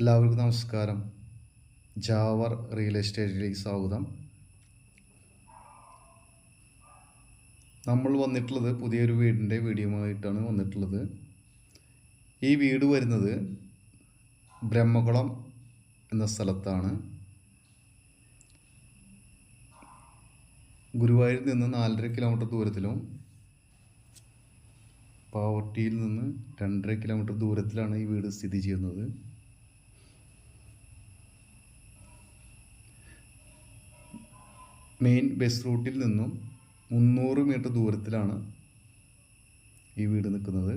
എല്ലാവർക്കും നമസ്കാരം. ജാവർ റിയൽ എസ്റ്റേറ്റിലേക്ക് സ്വാഗതം. നമ്മൾ വന്നിട്ടുള്ളത് പുതിയൊരു വീടിന്റെ വീഡിയോമായിട്ടാണ് വന്നിട്ടുള്ളത്. ഈ വീട് വരുന്നത് ബ്രഹ്മകുളം എന്ന സ്ഥലത്താണ്. ഗുരുവായൂരിൽ നിന്ന് നാലര കിലോമീറ്റർ ദൂരത്തിലും പാവർട്ടിയിൽ നിന്ന് രണ്ടര കിലോമീറ്റർ ദൂരത്തിലാണ് ഈ വീട് സ്ഥിതി ചെയ്യുന്നത്. മെയിൻ ബസ് റൂട്ടിൽ നിന്നും മുന്നൂറ് മീറ്റർ ദൂരത്തിലാണ് ഈ വീട് നിൽക്കുന്നത്.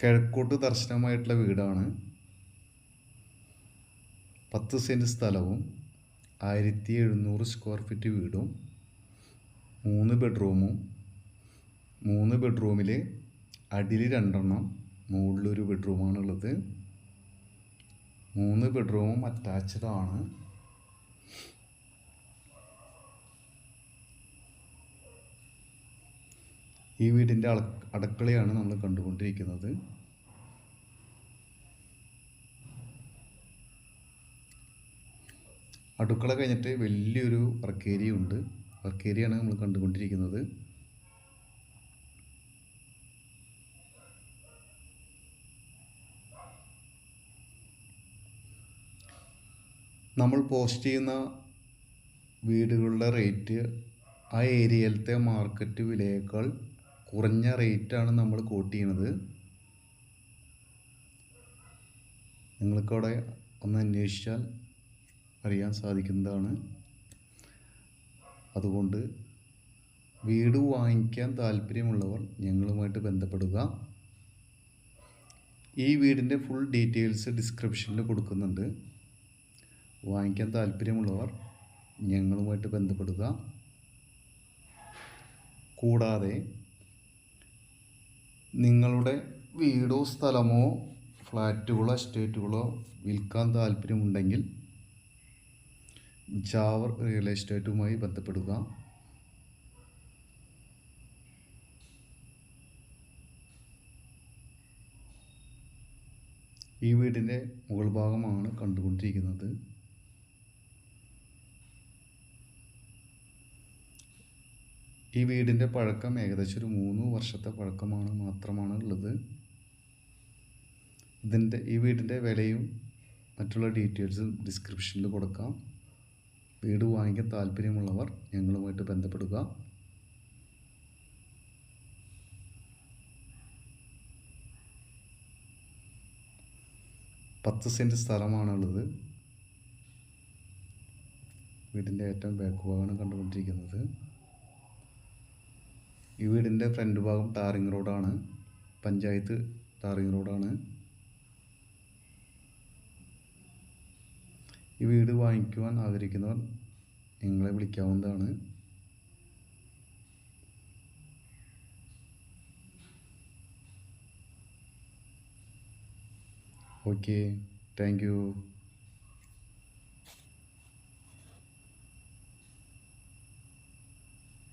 കിഴക്കോട്ട് ദർശനമായിട്ടുള്ള വീടാണ്. പത്ത് സെന്റ് സ്ഥലവും ആയിരത്തി എഴുന്നൂറ് സ്ക്വയർ ഫീറ്റ് വീടും മൂന്ന് ബെഡ്റൂമും മൂന്ന് ബെഡ്റൂമിൽ അടിയിൽ രണ്ടെണ്ണം മുകളിലൊരു ബെഡ്റൂമാണുള്ളത് മൂന്ന് ബെഡ്റൂമും അറ്റാച്ച്ഡ് ആണ്. ഈ വീടിന്റെ അടുക്കളയാണ് നമ്മൾ കണ്ടുകൊണ്ടിരിക്കുന്നത്. അടുക്കള കഴിഞ്ഞിട്ട് വലിയൊരു വർക്ക് ഏരിയ ഉണ്ട് നമ്മൾ കണ്ടുകൊണ്ടിരിക്കുന്നത്. നമ്മൾ പോസ്റ്റ് ചെയ്യുന്ന വീടുകളുടെ റേറ്റ് ആ ഏരിയയിലത്തെ മാർക്കറ്റ് വിലയേക്കാൾ കുറഞ്ഞ റേറ്റാണ് നമ്മൾ കോട്ട് ചെയ്യണത് നിങ്ങൾക്കവിടെ ഒന്ന് അന്വേഷിച്ചാൽ അറിയാൻ സാധിക്കുന്നതാണ്. അതുകൊണ്ട് വീട് വാങ്ങിക്കാൻ താല്പര്യമുള്ളവർ ഞങ്ങളുമായിട്ട് ബന്ധപ്പെടുക. ഈ വീടിന്റെ ഫുൾ ഡീറ്റെയിൽസ് ഡിസ്ക്രിപ്ഷനിൽ കൊടുക്കുന്നുണ്ട്. വാങ്ങിക്കാൻ താല്പര്യമുള്ളവർ ഞങ്ങളുമായിട്ട് ബന്ധപ്പെടുക. കൂടാതെ നിങ്ങളുടെ വീടോ സ്ഥലമോ ഫ്ലാറ്റുകളോ എസ്റ്റേറ്റുകളോ വിൽക്കാൻ താല്പര്യമുണ്ടെങ്കിൽ ജാവർ റിയൽ എസ്റ്റേറ്റുമായി ബന്ധപ്പെടുക. ഈ വീടിന്റെ മുകൾ ഭാഗമാണ് കണ്ടുകൊണ്ടിരിക്കുന്നത്. ഈ വീടിന്റെ പഴക്കം ഏകദേശം ഒരു മൂന്ന് വർഷത്തെ പഴക്കമാണ് മാത്രമാണ് ഉള്ളത്. ഇതിന്റെ ഈ വീടിന്റെ വിലയും മറ്റുള്ള ഡീറ്റെയിൽസും ഡിസ്ക്രിപ്ഷനിൽ കൊടുക്കാം. വീട് വാങ്ങിക്കാൻ താല്പര്യമുള്ളവർ ഞങ്ങളുമായിട്ട് ബന്ധപ്പെടുക. പത്ത് സെന്റ് സ്ഥലമാണുള്ളത് വീടിന്റെ ഏറ്റവും ബാക്ക് ഭാഗമാണ് കണ്ടുകൊണ്ടിരിക്കുന്നത്. ഈ വീടിന്റെ ഫ്രണ്ട് ഭാഗം ടാറിങ് റോഡാണ്. പഞ്ചായത്ത് ടാറിങ് റോഡാണ്. ഈ വീട് വാങ്ങിക്കുവാൻ ആഗ്രഹിക്കുന്നവർ നിങ്ങളെ വിളിക്കാവുന്നതാണ്. ഓക്കെ. Thank you.